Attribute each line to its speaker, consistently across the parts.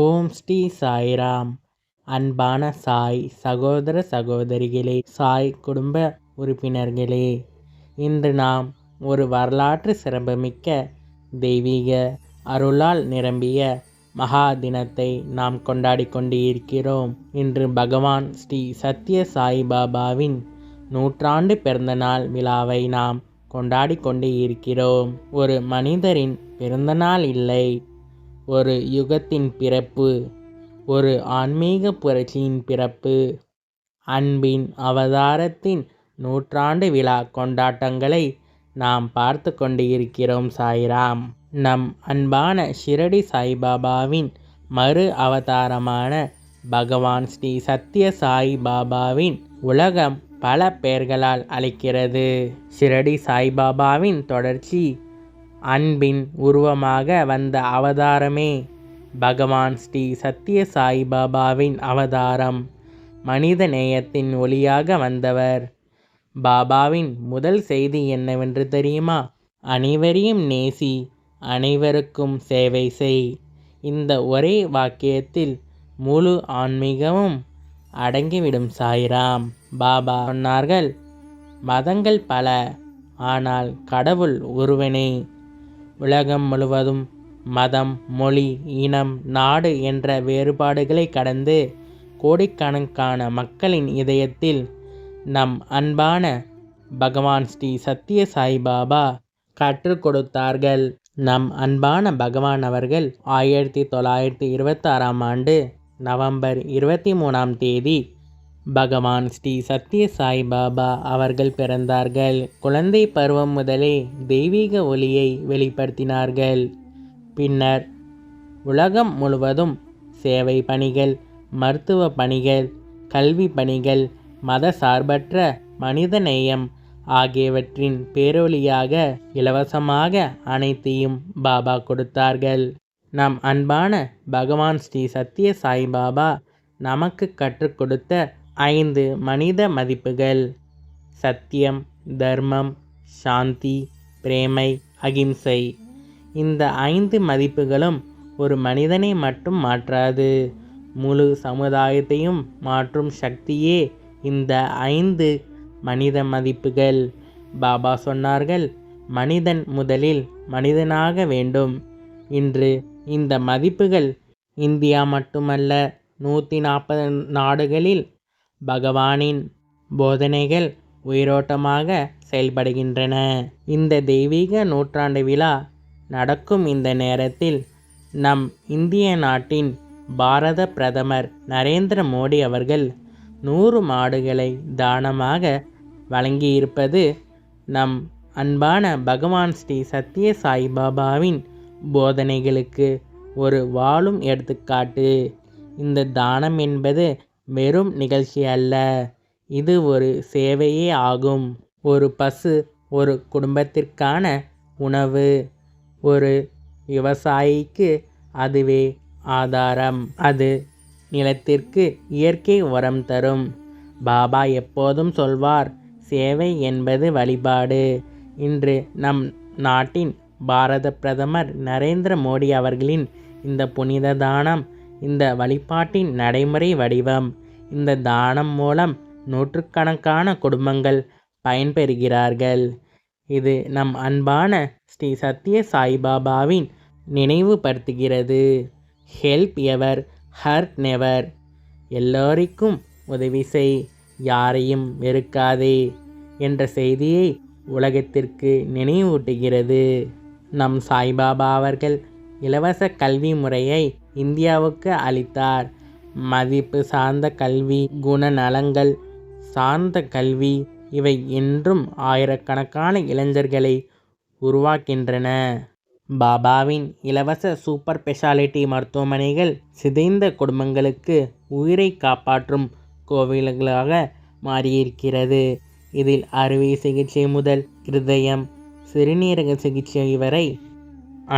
Speaker 1: ஓம் ஸ்ரீ சாய்ராம். அன்பான சாய் சகோதர சகோதரிகளே சாய் குடும்ப உறுப்பினர்களே இன்று நாம் ஒரு வரலாற்று சிறப்புமிக்க தெய்வீக அருளால் நிரம்பிய மகா தினத்தை நாம் கொண்டாடி கொண்டு இருக்கிறோம் இன்று பகவான் ஸ்ரீ சத்ய சாய்பாபாவின் நூற்றாண்டு பிறந்தநாள் விழாவை நாம் கொண்டாடி கொண்டு இருக்கிறோம் ஒரு மனிதரின் பிறந்தநாள் இல்லை. ஒரு யுகத்தின் பிறப்பு ஒரு ஆன்மீக புரட்சியின் பிறப்பு அன்பின் அவதாரத்தின் நூற்றாண்டு விழா கொண்டாட்டங்களை நாம் பார்த்து கொண்டு இருக்கிறோம் சாய்ராம். நம் அன்பான ஷிரடி சாய்பாபாவின் மறு அவதாரமான பகவான் ஸ்ரீ சத்ய சாய் பாபாவின் உலகம் பல பெயர்களால் அழைக்கிறது. ஷிரடி சாய்பாபாவின் தொடர்ச்சி அன்பின் உருவமாக வந்த அவதாரமே. பகவான் ஸ்ரீ சத்ய சாய்பாபாவின் அவதாரம். மனித நேயத்தின் ஒளியாக வந்தவர். பாபாவின் முதல் செய்தி என்னவென்று தெரியுமா? அனைவரையும் நேசி அனைவருக்கும் சேவை செய். இந்த ஒரே வாக்கியத்தில் முழு ஆன்மீகமும் அடங்கிவிடும் சாய்ராம். பாபா சொன்னார்கள் மதங்கள் பல ஆனால் கடவுள் ஒருவனே. உலகம் முழுவதும் மதம் மொழி இனம் நாடு என்ற வேறுபாடுகளை கடந்து கோடிக்கணக்கான மக்களின் இதயத்தில் நம் அன்பான பகவான் ஸ்ரீ சத்ய சாய்பாபா கற்றுக் கொடுத்தார்கள். நம் அன்பான பகவான் அவர்கள் ஆயிரத்தி தொள்ளாயிரத்தி இருபத்தாறாம் ஆண்டு நவம்பர் இருபத்தி மூணாம் தேதி பகவான் ஸ்ரீ சத்ய சாய்பாபா அவர்கள் பிறந்தார்கள். குழந்தை பருவம் முதலே தெய்வீக ஒளியை வெளிப்படுத்தினார்கள். பின்னர் உலகம் முழுவதும் சேவை பணிகள் மருத்துவ பணிகள் கல்வி பணிகள் மத சார்பற்ற மனித நேயம் ஆகியவற்றின் பேரொழியாக இலவசமாக அனைத்தையும் பாபா கொடுத்தார்கள். நம் அன்பான பகவான் ஸ்ரீ சத்ய சாய்பாபா நமக்கு கற்றுக் கொடுத்த ஐந்து மனித மதிப்புகள். சத்தியம் தர்மம் சாந்தி பிரேமை அகிம்சை. இந்த ஐந்து மதிப்புகளும் ஒரு மனிதனை மட்டும் மாற்றாது. முழு சமுதாயத்தையும் மாற்றும் சக்தியே இந்த ஐந்து மனித மதிப்புகள். பாபா சொன்னார்கள் மனிதன் முதலில் மனிதனாக வேண்டும். இன்று இந்த மதிப்புகள் இந்தியா மட்டுமல்ல நூற்றி நாற்பது நாடுகளில் பகவானின் போதனைகள் உயிரோட்டமாக செயல்படுகின்றன. இந்த தெய்வீக நூற்றாண்டு விழா நடக்கும் இந்த நேரத்தில் நம் இந்திய நாட்டின் பாரத பிரதமர் நரேந்திர மோடி அவர்கள் நூறு மாடுகளை தானமாக வழங்கியிருப்பது நம் அன்பான பகவான் ஸ்ரீ சத்ய சாய்பாபாவின் போதனைகளுக்கு ஒரு வாழும் எடுத்துக்காட்டு. இந்த தானம் என்பது வெறும் நிகழ்ச்சி அல்ல. இது ஒரு சேவையே ஆகும். ஒரு பசு ஒரு குடும்பத்திற்கான உணவு. ஒரு விவசாயிக்கு அதுவே ஆதாரம். அது நிலத்திற்கு இயற்கை உரம் தரும். பாபா எப்போதும் சொல்வார் சேவை என்பது வழிபாடு இன்று நம் நாட்டின் பாரத பிரதமர் நரேந்திர மோடி அவர்களின் இந்த புனித தானம் இந்த வழிபாட்டின் நடைமுறை வடிவம். இந்த தானம் மூலம் நூற்றுக்கணக்கான குடும்பங்கள் பயன்பெறுகிறார்கள். இது நம் அன்பான ஸ்ரீ சத்ய சாய்பாபாவின் நினைவுபடுத்துகிறது. ஹெல்ப் எவர் ஹர்ட் நெவர் எல்லோருக்கும் உதவி செய் யாரையும் வெறுக்காதே என்ற செய்தியை உலகத்திற்கு நினைவூட்டுகிறது. நம் சாய்பாபா அவர்கள் இலவச கல்வி முறையை இந்தியாவுக்கு அளித்தார். மதிப்பு சார்ந்த கல்வி குணநலங்கள் சார்ந்த கல்வி இவை என்றும் ஆயிரக்கணக்கான இளைஞர்களை உருவாக்கின்றன. பாபாவின் இலவச சூப்பர் ஸ்பெஷாலிட்டி மருத்துவமனைகள் சிதைந்த குடும்பங்களுக்கு உயிரை காப்பாற்றும் கோவில்களாக மாறியிருக்கிறது. இதில் அறுவை சிகிச்சை முதல் இருதயம் சிறுநீரக சிகிச்சை வரை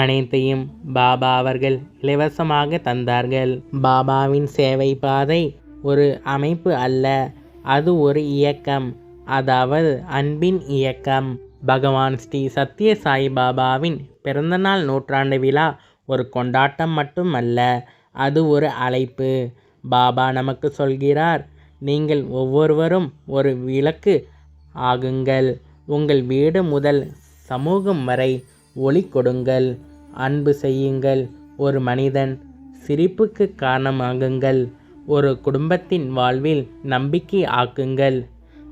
Speaker 1: அனைத்தையும் பாபா அவர்கள் இலவசமாக தந்தார்கள். பாபாவின் சேவை பாதை ஒரு அமைப்பு அல்ல அது ஒரு இயக்கம். அதாவது அன்பின் இயக்கம். பகவான் ஸ்ரீ சத்ய சாய் பாபாவின் பிறந்தநாள் நூற்றாண்டு விழா ஒரு கொண்டாட்டம் மட்டுமல்ல அது ஒரு அழைப்பு. பாபா நமக்கு சொல்கிறார் நீங்கள் ஒவ்வொருவரும் ஒரு விளக்கு ஆகுங்கள். உங்கள் வீடு முதல் சமூகம் வரை ஒளி கொடுங்கள் அன்பு செய்யுங்கள். ஒரு மனிதன் சிரிப்புக்கு காரணமாகுங்கள். ஒரு குடும்பத்தின் வாழ்வில் நம்பிக்கை ஆக்குங்கள்.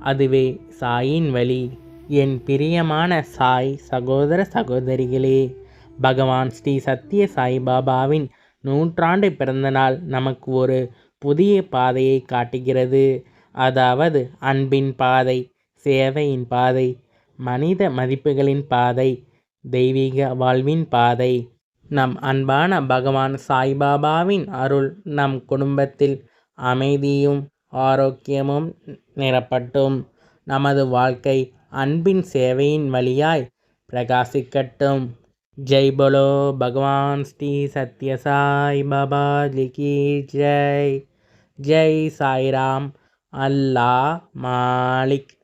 Speaker 1: அதுவே சாயின் வழி. என் பிரியமான சாய் சகோதர சகோதரிகளே பகவான் ஸ்ரீ சத்ய சாய் பாபாவின் நூற்றாண்டு பிறந்தநாள் நமக்கு ஒரு புதிய பாதையை காட்டுகிறது. அதாவது அன்பின் பாதை சேவையின் பாதை மனித மதிப்புகளின் பாதை தெய்வீக வாழ்வின் பாதை. நம் அன்பான பகவான் சாய்பாபாவின் அருள் நம் குடும்பத்தில் அமைதியும் ஆரோக்கியமும் நிரப்பட்டும். நமது வாழ்க்கை அன்பின் சேவையின் வழியாய் பிரகாசிக்கட்டும். ஜெய் போலோ பகவான் ஸ்ரீ சத்ய சாய் பாபா ஜிகி ஜெய். ஜெய் சாய்ராம். அல்லாஹ் மாலிக்.